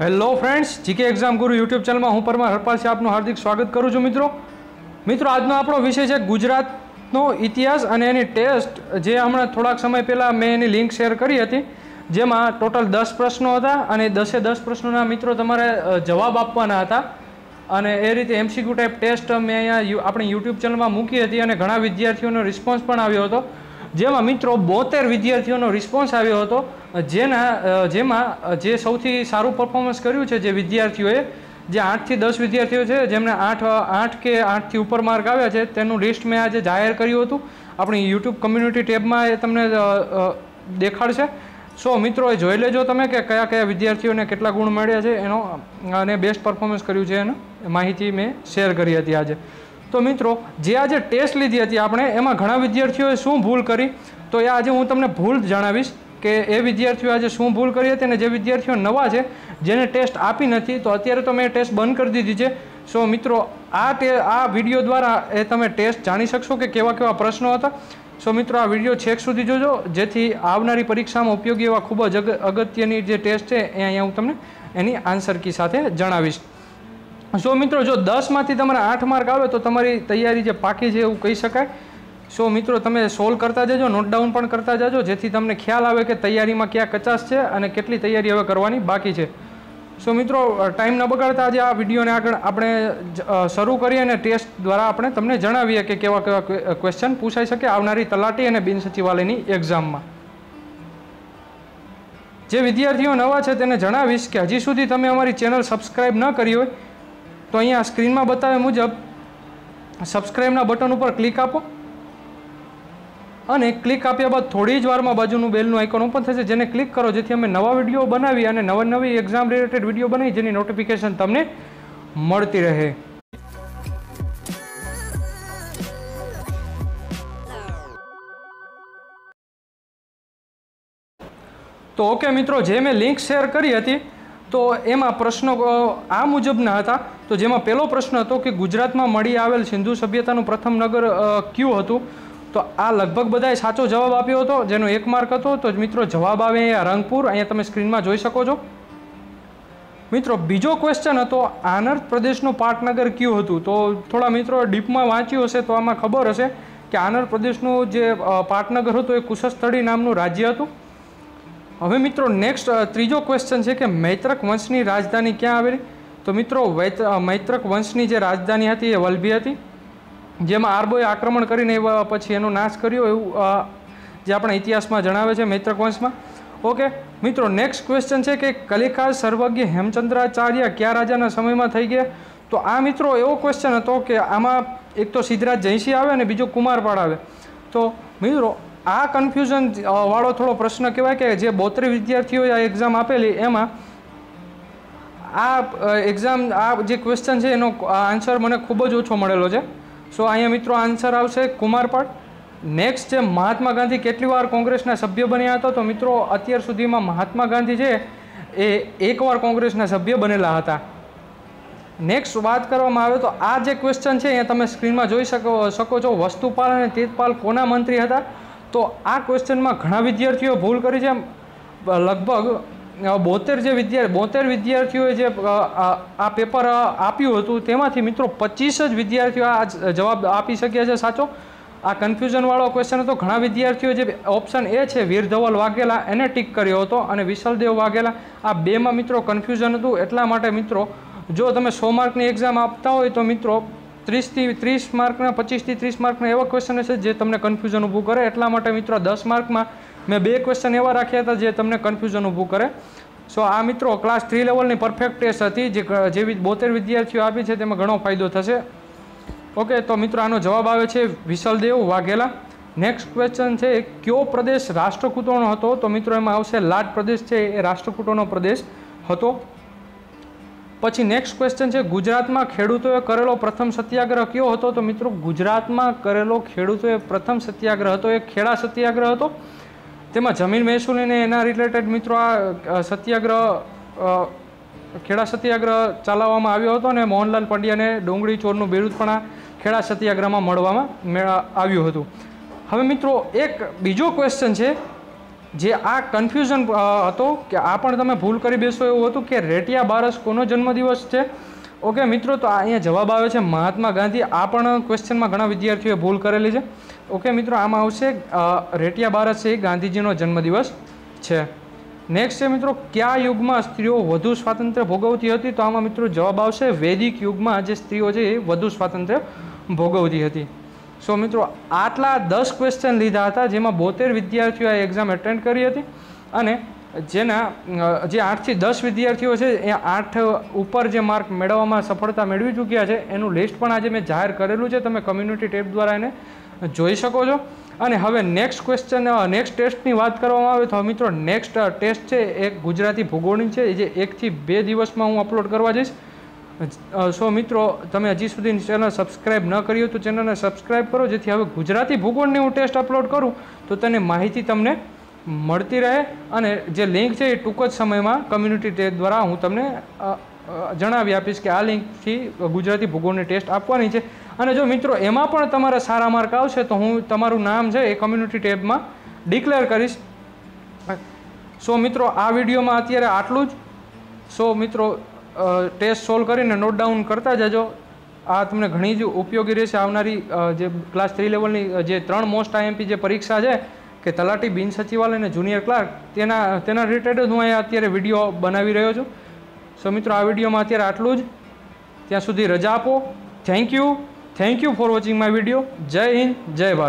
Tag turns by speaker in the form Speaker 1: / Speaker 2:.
Speaker 1: Hello friends GK exam Guru YouTube ચેનલમાં હું પરમાર હરપાલથી આપનું હાર્દિક સ્વાગત કરું છું, મિત્રો. મિત્રો, આજનો આપણો વિષય છે ગુજરાતનો ઇતિહાસ અને એની ટેસ્ટ. જે હમણાં થોડાક સમય પહેલાં મેં એની લિંક શેર કરી હતી, જેમાં ટોટલ દસ પ્રશ્નો હતા અને દસે દસ પ્રશ્નોના મિત્રો તમારે જવાબ આપવાના હતા. અને એ રીતે એમસીક્યુ ટાઈપ ટેસ્ટ મેં અહીંયા આપણી યુટ્યુબ ચેનલમાં મૂકી હતી અને ઘણા વિદ્યાર્થીઓનો રિસ્પોન્સ પણ આવ્યો હતો. જેમાં મિત્રો બોતેર વિદ્યાર્થીઓનો રિસ્પોન્સ આવ્યો હતો. જેના જેમાં જે સૌથી સારું પરફોર્મન્સ કર્યું છે જે વિદ્યાર્થીઓએ, જે આઠથી દસ વિદ્યાર્થીઓ છે, જેમને આઠ આઠ કે આઠથી ઉપર માર્ક આવ્યા છે, તેનું લિસ્ટ મેં આજે જાહેર કર્યું હતું. આપણી યુટ્યુબ કમ્યુનિટી ટેબમાં એ તમને દેખાડશે. સો મિત્રો, એ જોઈ લેજો તમે કે કયા કયા વિદ્યાર્થીઓને કેટલા ગુણ મળ્યા છે એનો, અને બેસ્ટ પરફોર્મન્સ કર્યું છે એનો. માહિતી મેં શેર કરી હતી આજે. તો મિત્રો, જે આજે ટેસ્ટ લીધી હતી આપણે, એમાં ઘણા વિદ્યાર્થીઓએ શું ભૂલ કરી? તો એ આજે હું તમને ભૂલ જણાવીશ કે એ વિદ્યાર્થીઓ આજે શું ભૂલ કરી હતી અને જે વિદ્યાર્થીઓ નવા છે, જેને ટેસ્ટ આપી નથી, તો અત્યારે તો મેં ટેસ્ટ બંધ કરી દીધી છે. સો મિત્રો, આ ટે આ વીડિયો દ્વારા એ તમે ટેસ્ટ જાણી શકશો કે કેવા કેવા પ્રશ્નો હતા? સો મિત્રો, આ વીડિયો છેક સુધી જોજો, જેથી આવનારી પરીક્ષામાં ઉપયોગી એવા ખૂબ જ અગત્યની જે ટેસ્ટ છે, એ અહીંયા હું તમને એની આન્સર કી સાથે જણાવીશ. સો મિત્રો, જો દસમાંથી તમારા આઠ માર્ક આવે તો તમારી તૈયારી જે પાકી છે એવું કહી શકાય. સો મિત્રો, તમે સોલ્વ કરતા જજો નોટ ડાઉન પણ કરતા જજો, જેથી તમને ખ્યાલ આવે કે તૈયારીમાં ક્યાં કચાશ છે અને કેટલી તૈયારી હવે કરવાની બાકી છે. સો મિત્રો ટાઈમ ન બગાડતા આજે આ વિડીયોને આગળ આપણે શરૂ કરીએ અને ટેસ્ટ દ્વારા આપણે તમને જણાવીએ કે કેવા કેવા ક્વેશ્ચન પૂછાઈ શકે આવનારી તલાટી અને બિન સચિવાલયની એક્ઝામમાં જે વિદ્યાર્થીઓ નવા છે તેને જણાવીશ કે હજી સુધી તમે અમારી ચેનલ સબસ્ક્રાઈબ ન કરી હોય તો અહીંયા સ્ક્રીનમાં બતાવ્યા મુજબ સબસ્ક્રાઇબના બટન ઉપર ક્લિક આપો અને ક્લિક આપ્યા બાદ થોડી જ વારમાં બાજુનું બેલનું આઇકોન ઓપન થશે, જેને ક્લિક કરો જેથી અમે નવા વીડિયો બનાવી અને નવા નવી એક્ઝામ રિલેટેડ વીડિયો બનાવી, જેની નોટિફિકેશન તમને મળતી રહે. તો ઓકે મિત્રો, જે મેં લિંક શેર કરી હતી તો એમાં પ્રશ્નો આ મુજબના હતા. તો જેમાં પહેલો પ્રશ્ન હતો કે ગુજરાતમાં મળી આવેલ સિંધુ સભ્યતાનું પ્રથમ નગર કયું હતું? તો આ લગભગ બધાએ સાચો જવાબ આપ્યો હતો, જેનો એક માર્ક હતો. તો મિત્રો, જવાબ આવે અહીંયા રંગપુર. અહીંયા તમે સ્ક્રીનમાં જોઈ શકો છો. મિત્રો, બીજો ક્વેશ્ચન હતો આનર્થ પ્રદેશનું પાટનગર કયું હતું? તો થોડા મિત્રો ડીપમાં વાંચ્યું હશે તો આમાં ખબર હશે કે આનંદ પ્રદેશનું જે પાટનગર હતું એ કુશસ્થળી નામનું રાજ્ય હતું. હવે મિત્રો નેક્સ્ટ ત્રીજો ક્વેશ્ચન છે કે મૈત્રક વંશની રાજધાની ક્યાં આવેલી? તો મિત્રો મૈત્રક વંશની જે રાજધાની હતી એ વલભી હતી, જેમાં આરબોએ આક્રમણ કરીને પછી એનો નાશ કર્યો એવું જે આપણા ઇતિહાસમાં જણાવે છે મૈત્રક વંશમાં. ઓકે મિત્રો નેક્સ્ટ ક્વેશ્ચન છે કે કલિકા સર્વજ્ઞ હેમચંદ્રાચાર્ય કયા રાજાના સમયમાં થઈ ગયા? તો આ મિત્રો એવો ક્વેશ્ચન હતો કે આમાં એક તો સિદ્ધરાજ જયસિંહ આવે અને બીજો કુમારપાળ આવે. તો મિત્રો આ કન્ફ્યુઝન વાળો થોડો પ્રશ્ન કહેવાય કે જે બોતેર વિદ્યાર્થીઓએ આ એક્ઝામ આપેલી, એમાં આ એક્ઝામ આ જે ક્વેશ્ચન છે એનો આન્સર મને ખૂબ જ ઓછો મળેલો છે. સો અહીંયા મિત્રો આન્સર આવશે કુમારપાળ. નેક્સ્ટ છે, મહાત્મા ગાંધી કેટલી વાર કોંગ્રેસના સભ્ય બન્યા હતા? તો મિત્રો, અત્યાર સુધીમાં મહાત્મા ગાંધી છે, એ એકવાર કોંગ્રેસના સભ્ય બનેલા હતા. નેક્સ્ટ વાત કરવામાં આવે તો આ જે ક્વેશ્ચન છે, અહીંયા તમે સ્ક્રીનમાં જોઈ શકો શકો છો, વસ્તુપાલ અને તેજપાલ કોના મંત્રી હતા? તો આ ક્વેશ્ચનમાં ઘણા વિદ્યાર્થીઓ ભૂલ કરી છે. લગભગ બોતેર જે વિદ્યાર્થી બોતેર વિદ્યાર્થીઓએ જે આ પેપર આપ્યું હતું, તેમાંથી મિત્રો પચીસ જ વિદ્યાર્થીઓ આ જવાબ આપી શક્યા છે. સાચો? આ કન્ફ્યુઝનવાળો ક્વેશ્ચન હતો. ઘણા વિદ્યાર્થીઓ જે ઓપ્શન એ છે, વીર ધવલ વાઘેલા, એને ટીક કર્યો હતો અને વિશલદેવ વાઘેલા. આ બેમાં મિત્રો કન્ફ્યુઝન હતું. એટલા માટે મિત્રો, જો તમે સો માર્કની એક્ઝામ આપતા હોય તો મિત્રો ત્રીસથી ત્રીસ માર્કના, પચીસથી ત્રીસ માર્કના એવા ક્વેશ્ચન છે જે તમને કન્ફ્યુઝન ઊભું કરે. એટલા માટે મિત્રો દસ માર્કમાં મેં બે ક્વેશ્ચન એવા રાખ્યા હતા જે તમને કન્ફ્યુઝન ઊભું કરે. સો આ મિત્રો ક્લાસ થ્રી લેવલની પરફેક્ટ ટેસ્ટ હતી, જે જેવી બોતેર વિદ્યાર્થીઓ આપી છે, તેમાં ઘણો ફાયદો થશે. ઓકે તો મિત્રો આનો જવાબ આવે છે વિશલદેવ વાઘેલા. નેક્સ્ટ ક્વેશ્ચન છે, કયો પ્રદેશ રાષ્ટ્રકૂટોનો હતો? તો મિત્રો એમાં આવશે લાટ પ્રદેશ છે, એ રાષ્ટ્રકૂટોનો પ્રદેશ હતો. પછી નેક્સ્ટ ક્વેશ્ચન છે, ગુજરાતમાં ખેડૂતોએ કરેલો પ્રથમ સત્યાગ્રહ કયો હતો? તો મિત્રો, ગુજરાતમાં કરેલો ખેડૂતોએ પ્રથમ સત્યાગ્રહ હતો એ ખેડા સત્યાગ્રહ હતો. તેમાં જમીન મહેસૂલીને એના રિલેટેડ મિત્રો આ સત્યાગ્રહ ખેડા સત્યાગ્રહ ચલાવવામાં આવ્યો હતો અને મોહનલાલ પંડ્યાને ડુંગળી ચોરનું બિરુદ પણ આ ખેડા સત્યાગ્રહમાં મળવામાં મેળા આવ્યું હતું. હવે મિત્રો, એક બીજો ક્વેશ્ચન છે જે આ કન્ફ્યુઝન હતો કે આ પણ તમે ભૂલ કરી બેસો એવું હતું કે રેટિયા બારસ કોનો જન્મદિવસ છે? ઓકે, મિત્રો, તો અહીંયા જવાબ આવે છે મહાત્મા ગાંધી. આ પણ ક્વેશ્ચનમાં ઘણા વિદ્યાર્થીઓએ ભૂલ કરેલી છે. ઓકે, મિત્રો, આમાં આવશે રેટિયા બારસ છે ગાંધીજીનો જન્મદિવસ છે. નેક્સ્ટ છે, મિત્રો, કયા યુગમાં સ્ત્રીઓ વધુ સ્વાતંત્ર્ય ભોગવતી હતી? તો આમાં, મિત્રો, જવાબ આવશે, વૈદિક યુગમાં જે સ્ત્રીઓ છે એ વધુ સ્વાતંત્ર્ય ભોગવતી હતી. સો મિત્રો, આટલા દસ ક્વેશ્ચન લીધા હતા, જેમાં બોતેર વિદ્યાર્થીઓએ એક્ઝામ એટેન્ડ કરી હતી અને જેના જે આઠથી દસ વિદ્યાર્થીઓ છે, એ આઠ ઉપર જે માર્ક મેળવવામાં સફળતા મેળવી ચૂક્યા છે, એનું લિસ્ટ પણ આજે મેં જાહેર કરેલું છે. તમે કમ્યુનિટી ટેબ દ્વારા એને જોઈ શકો છો. અને હવે નેક્સ્ટ ક્વેશ્ચન નેક્સ્ટ ટેસ્ટની વાત કરવામાં આવે તો મિત્રો નેક્સ્ટ ટેસ્ટ છે, એ ગુજરાતી ભૂગોળની છે. જે એકથી બે દિવસમાં હું અપલોડ કરવા જઈશ. સો મિત્રો, તમે હજી સુધી ચેનલ સબસ્ક્રાઈબ ન કરી હોય તો ચેનલને સબસ્ક્રાઈબ કરો, જેથી હવે ગુજરાતી ભૂગોળની હું ટેસ્ટ અપલોડ કરું, તો તેની માહિતી તમને મળતી રહે. અને જે લિંક છે એ ટૂંક જ સમયમાં કમ્યુનિટી ટેગ દ્વારા હું તમને જણાવી આપીશ કે આ લિંકથી ગુજરાતી ભૂગોળની ટેસ્ટ આપવાની છે. અને જો મિત્રો, એમાં પણ તમારા સારા માર્ક આવશે, તો હું તમારું નામ છે એ કમ્યુનિટી ટેબમાં ડિક્લેર કરીશ. સો મિત્રો, આ વિડીયોમાં અત્યારે આટલું જ. સો મિત્રો ટેસ્ટ સોલ્વ કરીને નોટ ડાઉન કરતા જજો. આ તમને ઘણી જ ઉપયોગી રહેશે આવનારી જે ક્લાસ થ્રી લેવલની જે ત્રણ મોસ્ટ આઈએમપી જે પરીક્ષા છે, કે તલાટી બિન સચિવાલય અને જુનિયર ક્લાર્ક તેના તેના રિલેટેડ જ હું અહીંયા અત્યારે વીડિયો બનાવી રહ્યો છું. સો મિત્રો, આ વિડીયોમાં અત્યારે આટલું જ. ત્યાં સુધી રજા આપો. Thank you thank you for watching my video જય હિન્દ, જય ભારત.